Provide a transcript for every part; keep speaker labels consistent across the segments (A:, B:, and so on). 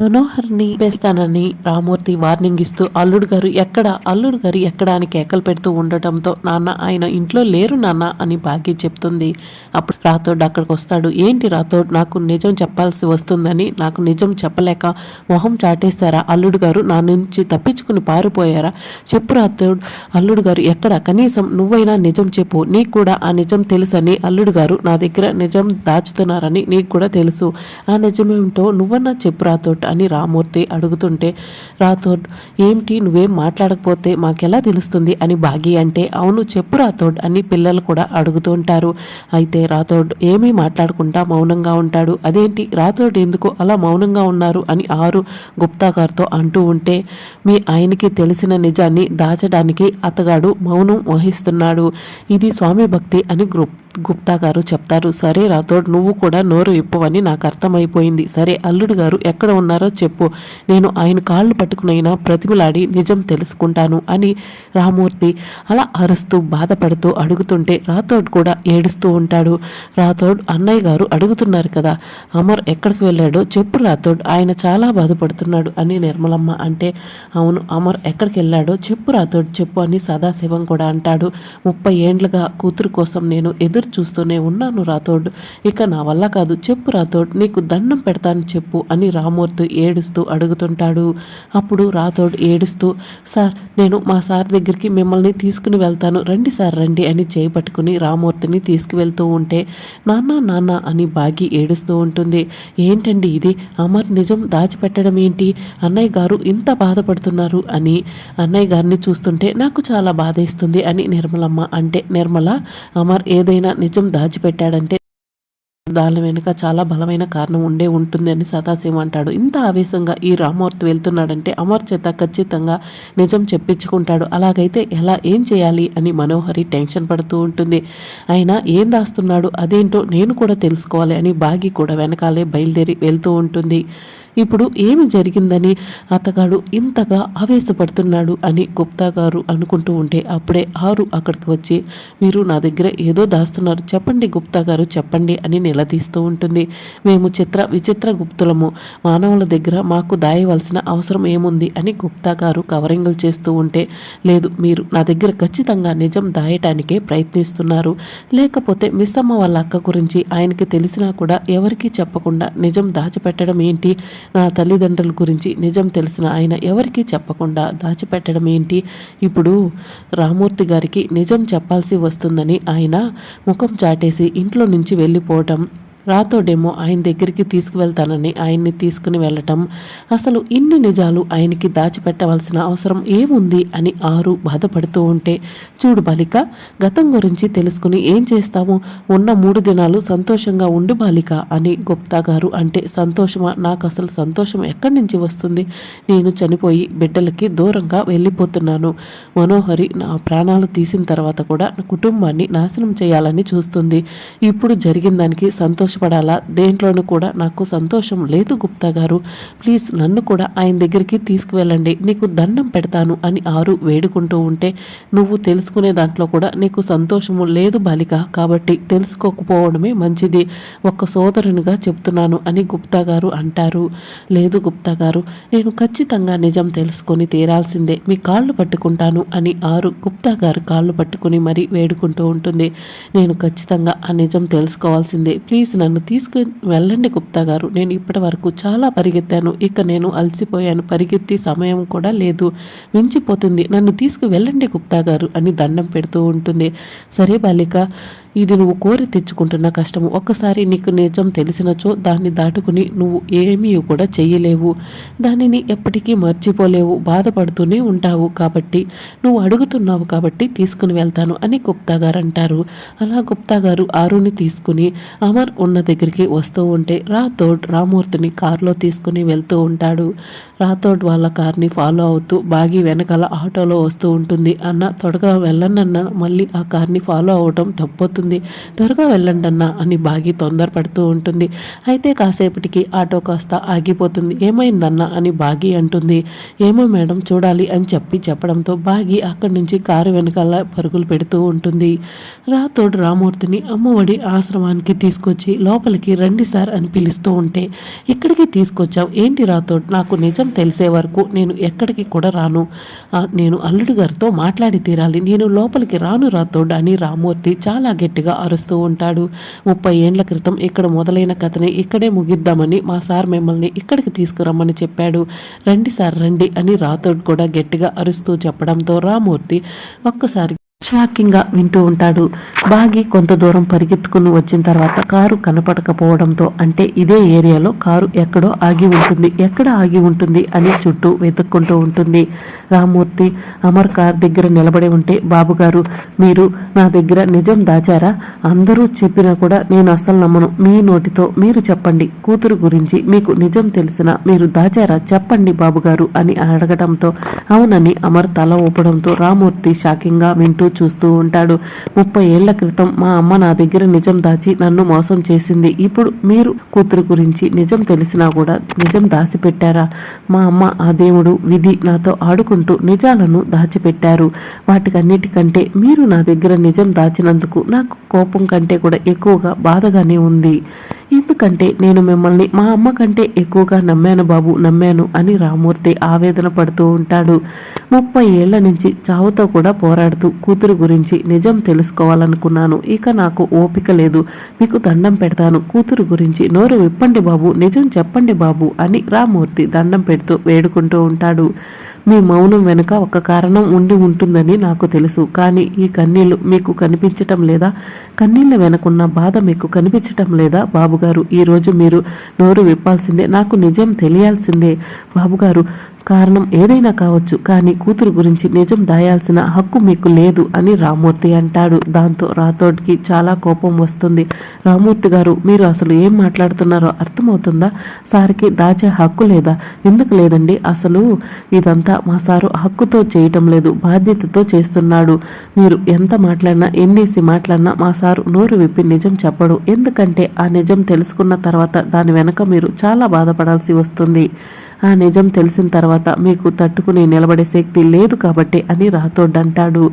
A: మనోహర్ని వేస్తానని రామూర్తి వార్నింగ్ ఇస్తూ అల్లుడు గారు ఎక్కడ? అల్లుడు గారు ఎక్కడ అని కేకలు పెడుతూ ఉండటంతో నాన్న ఆయన ఇంట్లో లేరు నాన్న అని భాగ్య చెప్తుంది. అప్పుడు రాథోడ్ అక్కడికి వస్తాడు. ఏంటి రాథోడ్? నాకు నిజం చెప్పాల్సి వస్తుందని నాకు నిజం చెప్పలేక మొహం చాటేస్తారా అల్లుడు గారు నా నుంచి తప్పించుకుని పారిపోయారా? చెప్పు రాథోడ్ అల్లుడు గారు ఎక్కడ? కనీసం నువ్వైనా నిజం చెప్పు. నీకు కూడా ఆ నిజం తెలుసని అల్లుడు గారు నా దగ్గర నిజం దాచుతున్నారని నీకు కూడా తెలుసు. ఆ నిజమేమిటో నువ్వన్నా చెప్పు రాథోడ్. అని రామూర్తి అడుగుతుంటే రాథోడ్ ఏంటి నువ్వేం మాట్లాడకపోతే మాకెలా తెలుస్తుంది? అని బాగి అంటే అవును చెప్పు రాథోడ్ అని పిల్లలు కూడా అడుగుతుంటారు అయితే రాథోడ్ ఏమీ మాట్లాడకుండా మౌనంగా ఉంటాడు. అదేంటి? రాథోడ్ ఎందుకు అలా మౌనంగా ఉన్నారు? అని ఆరు గుప్తా గారితో అంటూ ఉంటే మీ ఆయనకి తెలిసిన నిజాన్ని దాచడానికి అతగాడు మౌనం వహిస్తున్నాడు. ఇది స్వామి భక్తి అని గ్రూప్ గుప్తా గారు చెప్తారు సరే రాథోడ్ నువ్వు కూడా నోరు ఇప్పవని నాకు అర్థమైపోయింది. సరే అల్లుడు గారు ఎక్కడ ఉన్నారో చెప్పు. నేను ఆయన కాళ్ళు పట్టుకునైనా ప్రతిమలాడి నిజం తెలుసుకుంటాను అని రామూర్తి అలా అరుస్తూ బాధపడుతూ అడుగుతుంటే రాథోడ్ కూడా ఏడుస్తూ ఉంటాడు. రాథోడ్ అన్నయ్య గారు అడుగుతున్నారు కదా అమర్ ఎక్కడికి వెళ్ళాడో చెప్పు రాథోడ్ ఆయన చాలా బాధపడుతున్నాడు అని నిర్మలమ్మ అంటే అవును అమర్ ఎక్కడికి వెళ్ళాడో చెప్పు రాథోడ్ చెప్పు అని సదాశివం కూడా అంటాడు. ముప్పై ఏండ్లుగా కూతురు కోసం నేను ఎదురు చూస్తూనే ఉన్నాను రాథోడ్. ఇక నా వల్ల కాదు. చెప్పు రాథోడ్ నీకు దండం పెడతాను చెప్పు అని రామూర్తి ఏడుస్తూ అడుగుతుంటాడు. అప్పుడు రాథోడ్ ఏడుస్తూ సార్ నేను మా సార్ దగ్గరికి మిమ్మల్ని తీసుకుని వెళ్తాను. రండి సార్ రండి అని చేయి పట్టుకుని రామూర్తిని తీసుకువెళ్తూ ఉంటే నాన్న నాన్న అని బాగి ఏడుస్తూ ఉంటుంది. ఏంటండి ఇది? అమర్ నిజం దాచిపెట్టడం ఏంటి? అన్నయ్య గారు ఇంత బాధపడుతున్నారు అని అన్నయ్య గారిని చూస్తుంటే నాకు చాలా బాధేస్తుంది అని నిర్మలమ్మ అంటే నిర్మల అమర్ ఏదైనా నిజం దాచిపెట్టాడంటే దాని వెనుక చాలా బలమైన కారణం ఉండే ఉంటుంది అని సదాశివం అంటాడు. ఇంత ఆవేశంగా ఈ రామూర్తి వెళ్తున్నాడంటే అమర్ చేత ఖచ్చితంగా నిజం చెప్పించుకుంటాడు. అలాగైతే ఎలా ఏం చేయాలి అని మనోహరి టెన్షన్ పడుతూ ఉంటుంది. ఆయన ఏం దాస్తున్నాడు అదేంటో నేను కూడా తెలుసుకోవాలి అని బాగి కూడా వెనకాలే బయలుదేరి వెళ్తూ ఉంటుంది. ఇప్పుడు ఏమి జరిగిందని అతగాడు ఇంతగా ఆవేశపడుతున్నాడు అని గుప్తా గారు అనుకుంటూ ఉంటే అప్పుడే ఆరు అక్కడికి వచ్చి మీరు నా దగ్గర ఏదో దాస్తున్నారు చెప్పండి గుప్తా గారు చెప్పండి అని నిలదీస్తూ ఉంటుంది. మేము చిత్ర విచిత్ర గుప్తులము మానవుల దగ్గర మాకు దాయవలసిన అవసరం ఏముంది అని గుప్తా గారు కవరింగులు చేస్తూ ఉంటే లేదు మీరు నా దగ్గర ఖచ్చితంగా నిజం దాయటానికే ప్రయత్నిస్తున్నారు. లేకపోతే మిస్సమ్మ వాళ్ళ అక్క గురించి ఆయనకి తెలిసినా కూడా ఎవరికీ చెప్పకుండా నిజం దాచిపెట్టడం ఏంటి? నా తల్లిదండ్రుల గురించి నిజం తెలిసిన ఆయన ఎవరికీ చెప్పకుండా దాచిపెట్టడం ఏంటి? ఇప్పుడు రామూర్తి గారికి నిజం చెప్పాల్సి వస్తుందని ఆయన ముఖం చాటేసి ఇంట్లో నుంచి వెళ్ళిపోవటం రాతోడేమో ఆయన దగ్గరికి తీసుకువెళ్తానని ఆయన్ని తీసుకుని వెళ్ళటం అసలు ఇన్ని నిజాలు ఆయనకి దాచిపెట్టవలసిన అవసరం ఏముంది అని ఆరు బాధపడుతూ ఉంటే చూడు బాలిక గతం గురించి తెలుసుకుని ఏం చేస్తాము ఉన్న మూడు దినాలు సంతోషంగా ఉండు బాలిక అని గుప్తా గారు అంటే సంతోషమా? నాకు అసలు సంతోషం ఎక్కడి నుంచి వస్తుంది? నేను చనిపోయి బిడ్డలకి దూరంగా వెళ్ళిపోతున్నాను. మనోహరి నా ప్రాణాలు తీసిన తర్వాత కూడా నా కుటుంబాన్ని నాశనం చేయాలని చూస్తుంది. ఇప్పుడు జరిగిన దానికి సంతోషం సంతోషపడాలా? దేంట్లోనూ కూడా నాకు సంతోషం లేదు గుప్తా గారు. ప్లీజ్ నన్ను కూడా ఆయన దగ్గరికి తీసుకువెళ్ళండి. నీకు దండం పెడతాను అని ఆరు వేడుకుంటూ ఉంటే నువ్వు తెలుసుకునే దాంట్లో కూడా నీకు సంతోషము లేదు బాలిక. కాబట్టి తెలుసుకోకపోవడమే మంచిది. ఒక్క సోదరునిగా చెప్తున్నాను అని గుప్తా గారు అంటారు. లేదు గుప్తా గారు నేను ఖచ్చితంగా నిజం తెలుసుకొని తీరాల్సిందే. మీ కాళ్ళు పట్టుకుంటాను అని ఆరు గుప్తా గారు కాళ్ళు పట్టుకుని మరీ వేడుకుంటూ ఉంటుంది. నేను ఖచ్చితంగా ఆ నిజం తెలుసుకోవాల్సిందే. ప్లీజ్ నన్ను తీసుకుని వెళ్ళండి గుప్తా గారు. నేను ఇప్పటి వరకు చాలా పరిగెత్తాను. ఇక నేను అలసిపోయాను. పరిగెత్తి సమయం కూడా లేదు. మించిపోతుంది. నన్ను తీసుకు వెళ్ళండి గుప్తా గారు అని దండం పెడుతూ ఉంటుంది. సరే బాలిక ఇది నువ్వు కోరి తెచ్చుకుంటున్న కష్టము. ఒక్కసారి నీకు నిజం తెలిసినచో దాన్ని దాటుకుని నువ్వు ఏమీ కూడా చెయ్యలేవు. దానిని ఎప్పటికీ మర్చిపోలేవు. బాధపడుతూనే ఉంటావు కాబట్టి నువ్వు అడుగుతున్నావు కాబట్టి తీసుకుని వెళ్తాను అని గుప్తా గారు అంటారు అలా గుప్తా గారు ఆరుని తీసుకుని అమర్ ఉన్న దగ్గరికి వస్తూ ఉంటే రాథోడ్ రామూర్తిని కారులో తీసుకుని వెళ్తూ ఉంటాడు. రాథోడ్ వాళ్ళ కార్ని ఫాలో అవుతూ బాగి వెనకాల ఆటోలో వస్తూ ఉంటుంది. అన్న త్వరగా వెళ్ళనన్న మళ్ళీ ఆ కార్ని ఫాలో అవటం తప్పొద్దు. అవుతుంది త్వరగా వెళ్ళండి అన్న అని బాగి తొందరపడుతూ ఉంటుంది. అయితే కాసేపటికి ఆటో కాస్త ఆగిపోతుంది. ఏమైందన్న అని బాగి అంటుంది. ఏమో మేడం చూడాలి అని చెప్పి చెప్పడంతో బాగి అక్కడి నుంచి కారు వెనకాల పరుగులు పెడుతూ ఉంటుంది. రాతోడు రామూర్తిని అమ్మఒడి ఆశ్రమానికి తీసుకొచ్చి లోపలికి రండి సార్ అని పిలుస్తూ ఉంటే ఇక్కడికి తీసుకొచ్చావు. ఏంటి రాతోడు నాకు నిజం తెలిసే వరకు నేను ఎక్కడికి కూడా రాను. నేను అల్లుడు గారితో మాట్లాడి తీరాలి. నేను లోపలికి రాను రాతోడు అని రామూర్తి చాలా గట్టిగా అరుస్తూ ఉంటాడు. ముప్పై ఏండ్ల క్రితం ఇక్కడ మొదలైన కథని ఇక్కడే ముగిద్దామని మా సార్ మిమ్మల్ని ఇక్కడికి తీసుకురమ్మని చెప్పాడు. రండి సార్ రండి అని రాతోడు కూడా గట్టిగా అరుస్తూ చెప్పడంతో రామూర్తి ఒక్కసారి షాకింగ్గా వింటూ ఉంటాడు. బాగి కొంత దూరం పరిగెత్తుకుని వచ్చిన తర్వాత కారు కనపడకపోవడంతో అంటే ఇదే ఏరియాలో కారు ఎక్కడో ఆగి ఉంటుంది. ఎక్కడ ఆగి ఉంటుంది అని చుట్టూ వెతుక్కుంటూ ఉంటుంది. రామూర్తి అమర్ కార్ దగ్గర నిలబడి ఉంటే బాబు గారు మీరు నా దగ్గర నిజం దాచారా? అందరూ చెప్పినా కూడా నేను అస్సలు నమ్మను. మీ నోటితో మీరు చెప్పండి. కూతురు గురించి మీకు నిజం తెలిసినా మీరు దాచారా? చెప్పండి బాబు గారు అని అడగడంతో అవునని అమర్ తల ఊపడంతో రామూర్తి షాకింగ్గా వింటూ చూస్తూ ఉంటాడు. ముప్పై ఏళ్ళ క్రితం మా అమ్మ నా దగ్గర నిజం దాచి నన్ను మోసం చేసింది. ఇప్పుడు మీరు కూతురు గురించి నిజం తెలిసినా కూడా నిజం దాచిపెట్టారా? మా అమ్మ ఆ దేవుడు విధి నాతో ఆడుకుంటూ నిజాలను దాచిపెట్టారు. వాటికన్నిటికంటే మీరు నా దగ్గర నిజం దాచినందుకు నాకు కోపం కంటే కూడా ఎక్కువగా బాధగానే ఉంది. ఎందుకంటే నేను మిమ్మల్ని మా అమ్మ కంటే ఎక్కువగా నమ్మాను బాబు నమ్మాను అని రామూర్తి ఆవేదన పడుతూ ఉంటాడు. ముప్పై ఏళ్ళ నుంచి చావుతో కూడా పోరాడుతూ కూతురు గురించి నిజం తెలుసుకోవాలనుకున్నాను. ఇక నాకు ఓపిక లేదు. మీకు దండం పెడతాను. కూతురు గురించి నోరు విప్పండి బాబు నిజం చెప్పండి బాబు అని రామూర్తి దండం పెడుతూ వేడుకుంటూ ఉంటాడు. మీ మౌనం వెనుక ఒక కారణం ఉండి ఉంటుందని నాకు తెలుసు. కానీ ఈ కన్నీళ్ళు మీకు కనిపించటం లేదా? కన్నీళ్ళ వెనకున్న బాధ మీకు కనిపించటం లేదా? బాబుగారు ఈరోజు మీరు నోరు విప్పాల్సిందే. నాకు నిజం తెలియాల్సిందే. బాబుగారు కారణం ఏదైనా కావచ్చు కానీ కూతురు గురించి నిజం దాయాల్సిన హక్కు మీకు లేదు అని రామూర్తి అంటాడు. దాంతో రాథోడ్కి చాలా కోపం వస్తుంది. రామూర్తి గారు మీరు అసలు ఏం మాట్లాడుతున్నారో అర్థమవుతుందా? సార్కి దాచే హక్కు లేదా? ఎందుకు లేదండి? అసలు ఇదంతా మా సారు హక్కుతో చేయటం లేదు బాధ్యతతో చేస్తున్నాడు. మీరు ఎంత మాట్లాడినా ఎన్నేసి మాట్లాడినా మా సారు నోరు విప్పి నిజం చెప్పడు. ఎందుకంటే ఆ నిజం తెలుసుకున్న తర్వాత దాని వెనక మీరు చాలా బాధపడాల్సి వస్తుంది. ఆ నిజం తెలిసిన తర్వాత మీకు తట్టుకుని నిలబడే శక్తి లేదు కాబట్టి అని రాతోడ్ అంటాడు.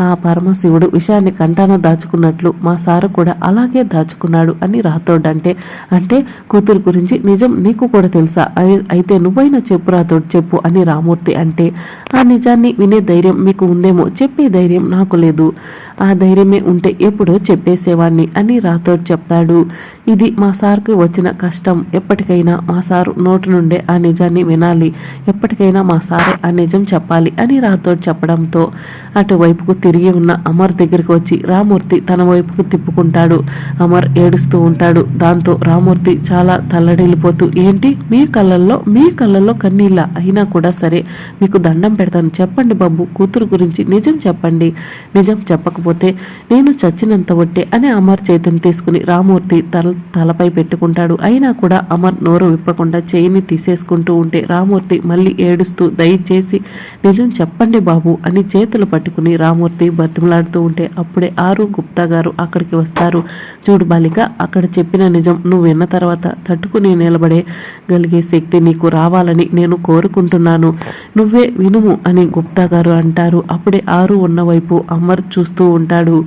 A: ఆ పరమశివుడు విషయాన్ని కంటాన దాచుకున్నట్లు మా సారు కూడా అలాగే దాచుకున్నాడు అని రాతోడంటే అంటే అంటే కూతురు గురించి నిజం నీకు కూడా తెలుసా? అయితే నువ్వైనా చెప్పు రాతోడు చెప్పు అని రామూర్తి అంటే ఆ నిజాన్ని వినే ధైర్యం మీకు ఉందేమో చెప్పే ధైర్యం నాకు లేదు. ఆ ధైర్యమే ఉంటే ఎప్పుడో చెప్పేసేవాణ్ణి అని రాథోడ్ చెప్తాడు. ఇది మా సార్కి వచ్చిన కష్టం. ఎప్పటికైనా మా సారు నోటి నుండే ఆ నిజాన్ని వినాలి. ఎప్పటికైనా మా సారే ఆ నిజం చెప్పాలి అని రాతోడు చెప్పడంతో అటువైపుకు తిరిగి ఉన్న అమర్ దగ్గరికి వచ్చి రామూర్తి తన వైపుకు తిప్పుకుంటాడు. అమర్ ఏడుస్తూ ఉంటాడు. దాంతో రామూర్తి చాలా తల్లడిల్లిపోతూ ఏంటి? మీ కళ్ళల్లో మీ కళ్ళల్లో కన్నీళ్ళ? అయినా కూడా సరే మీకు దండం పెడతాను. చెప్పండి బాబు కూతురు గురించి నిజం చెప్పండి. నిజం చెప్పకపోతే నేను చచ్చినంత ఒట్టే అని అమర్ చేతిని తీసుకుని రామూర్తి తల తలపై పెట్టుకుంటాడు. అయినా కూడా అమర్ నోరు విప్పకుండా చేయిని తీసేసుకుంటూ ఉంటే రామూర్తి మళ్ళీ ఏడుస్తూ దయచేసి నిజం చెప్పండి బాబు అని చేతులు పట్టుకుని రామూర్తి బతిమలాడుతూ ఉంటే అప్పుడే ఆరు గుప్తా గారు అక్కడికి వస్తారు. చూడు బాలిక అక్కడ చెప్పిన నిజం నువ్వు విన్న తర్వాత తట్టుకుని నిలబడే గలిగే శక్తి నీకు రావాలని నేను కోరుకుంటున్నాను. నువ్వే వినుము అని గుప్తా గారు అంటారు. అప్పుడే ఆరు ఉన్న వైపు అమర్ చూస్తూ ఉంటాడు.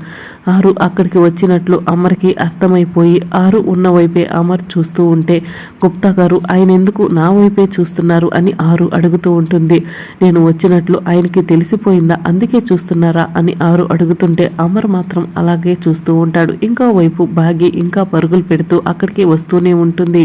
A: ఆరు అక్కడికి వచ్చినట్లు అమర్కి అర్థమైపోయి ఆరు ఉన్న వైపే అమర్ చూస్తూ ఉంటే గుప్తా గారు ఆయన ఎందుకు నా వైపే చూస్తున్నారు? అని ఆరు అడుగుతూ ఉంటుంది. నేను వచ్చినట్లు ఆయనకి తెలిసిపోయిందా? అందుకే చూస్తున్నారా? అని ఆరు అడుగుతుంటే అమర్ మాత్రం అలాగే చూస్తూ ఉంటాడు. ఇంకో వైపు భాగి ఇంకా పరుగులు పెడుతూ అక్కడికి వస్తూనే ఉంటుంది.